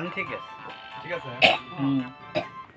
ধান ঠিক আছে ঠিক আছে হুম